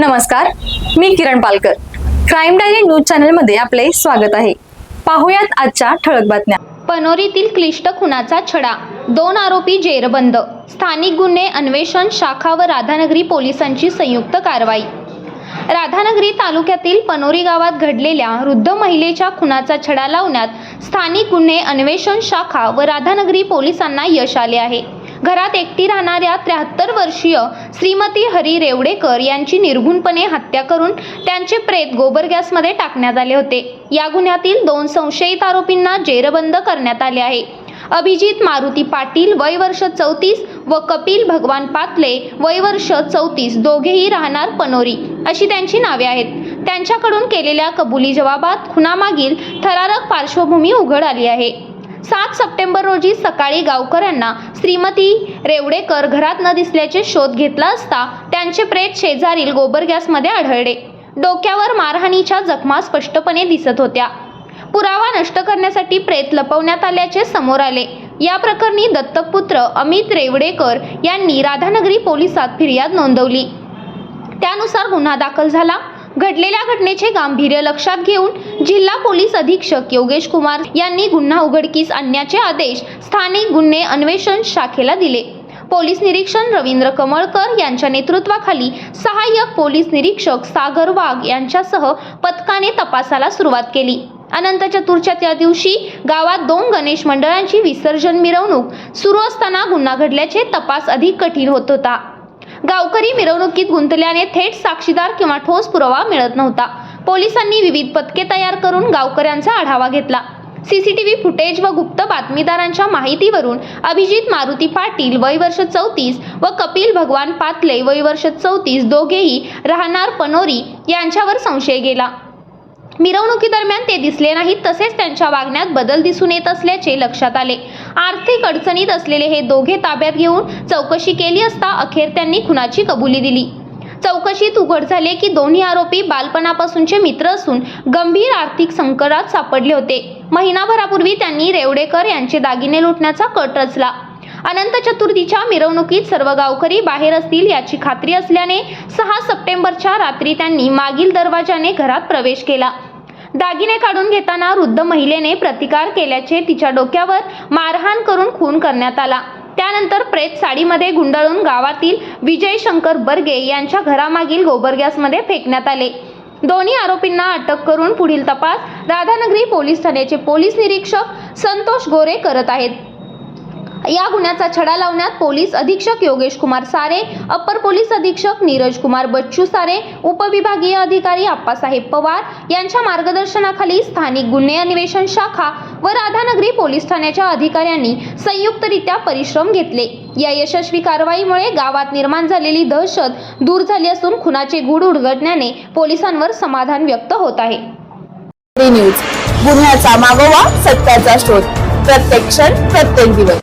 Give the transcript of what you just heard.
नमस्कार मी Kiran Palkar. Crime diary news चॅनलमध्ये आपले स्वागत आहे. पाहुयात आजच्या ठळक बातम्या. पनोरीतील क्लिष्ट खुनाचा छडा दोन आरोपी जेरबंद स्थानिक गुन्हे अन्वेषण शाखा व राधानगरी पोलिसांची संयुक्त कारवाई. राधानगरी तालुक्यातील पनोरी गावात घडलेल्या वृद्ध महिलेच्या खुनाचा छडा लावण्यात स्थानिक गुन्हे अन्वेषण शाखा व राधानगरी पोलिसांना यश आले आहे. घरात एकटी राहणाऱ्या त्र्याहत्तर वर्षीय श्रीमती हरी रेवडेकर यांची निर्घुणपणे हत्या करून त्यांचे प्रेत गोबर गॅसमध्ये टाकण्यात आले होते. या गुन्ह्यातील दोन संशयित आरोपींना जेरबंद करण्यात आले आहे. अभिजित मारुती पाटील वय वर्ष चौतीस व कपिल भगवान पातले वय वर्ष चौतीस दोघेही राहणार पनोरी अशी त्यांची नावे आहेत. त्यांच्याकडून केलेल्या कबुली जबाबात खुनामागील थरारक पार्श्वभूमी उघड आली आहे. सात सप्टेंबर रोजी सकाळी गावकऱ्यांना श्रीमती रेवडेकर घरात न दिसल्याचे शोध घेतला असता त्यांचे प्रेत शेजारील गोबर गॅसमध्ये आढळले. डोक्यावर मारहाणीच्या जखमा स्पष्टपणे दिसत होत्या. पुरावा नष्ट करण्यासाठी प्रेत लपवण्यात आल्याचे समोर आले. या प्रकरणी दत्तकपुत्र अमित रेवडेकर यांनी राधानगरी पोलिसात फिर्याद नोंदवली. त्यानुसार गुन्हा दाखल झाला. घडलेल्या घटनेचे गांभीर्य लक्षात घेऊन जिल्हा पोलीस अधीक्षक योगेश कुमार यांनी गुन्हा उघडकीस आणण्याचे आदेश स्थानिक गुन्हे अन्वेषण शाखेला दिले. पोलीस निरीक्षण रवींद्र कमळकर यांच्या नेतृत्वाखाली सहाय्यक पोलीस निरीक्षक सागर वाघ यांच्यासह पथकाने तपासाला सुरुवात केली. अनंत चतुर्थच्या त्या दिवशी गावात दोन गणेश मंडळांची विसर्जन मिरवणूक सुरू असताना गुन्हा घडल्याचे तपास अधिक कठीण होत होता. गावकरी मिरवणुकीत गुंतल्याने थेट साक्षीदार किंवा ठोस पुरावा मिळत नव्हता. पोलिसांनी विविध पथके तयार करून गावकऱ्यांचा आढावा घेतला. सीसीटीव्ही फुटेज व गुप्त बातमीदारांच्या माहितीवरून अभिजित मारुती पाटील वय वर्ष चौतीस व कपिल भगवान पातले वय वर्ष चौतीस दोघेही राहणार पनोरी यांच्यावर संशय गेला. मिरवणुकीदरम्यान ते दिसले नाहीत तसेच त्यांच्या वागण्यात बदल दिसून येत असल्याचे लक्षात आले. आर्थिक अडचणीत असलेले हे दोघे ताब्यात घेऊन चौकशी केली असता अखेर त्यांनी खुनाची कबुली दिली. चौकशीत उघड झाले की दोन्ही आरोपी बालपणापासूनचे मित्र असून गंभीर आर्थिक संकटात सापडले होते. महिनाभरापूर्वी त्यांनी रेवडेकर यांचे दागिने लुटण्याचा कट रचला. अनंत चतुर्थीच्या मिरवणुकीत सर्व गावकरी बाहेर असतील याची खात्री असल्याने सहा सप्टेंबरच्या रात्री त्यांनी मागील दरवाजाने घरात प्रवेश केला. दागिने काढून घेताना वृद्ध महिलेने प्रतिकार केल्याचे तिच्या डोक्यावर मारहाण करून खून करण्यात आला. त्यानंतर प्रेत साडीमध्ये गुंडाळून गावातील विजय शंकर बर्गे यांच्या घरामागील गोबर गॅसमध्ये फेकण्यात आले. दोन्ही आरोपींना अटक करून पुढील तपास राधानगरी पोलीस ठाण्याचे पोलीस निरीक्षक संतोष गोरे करत आहेत. या गुन्ह्याचा छडा लावण्यात पोलीस अधीक्षक योगेश कुमार सारे अप्पर पोलीस अधीक्षक नीरज कुमार बच्चू सारे उपविभागीय अधिकारी आप्पासाहेब पवार यांच्या मार्गदर्शनाखाली स्थानिक गुन्हे अन्वेषण शाखा व राधानगरी पोलीस ठाण्याच्या अधिकाऱ्यांनी संयुक्तरित्या परिश्रम घेतले. या यशस्वी कारवाईमुळे गावात निर्माण झालेली दहशत दूर झाली असून खुनाचे गूढ उडगडण्याने पोलिसांवर समाधान व्यक्त होत आहे. गुन्ह्याचा मागोवा सत्याचा शोध. प्रत्येक क्षण प्रत्येक दिवस.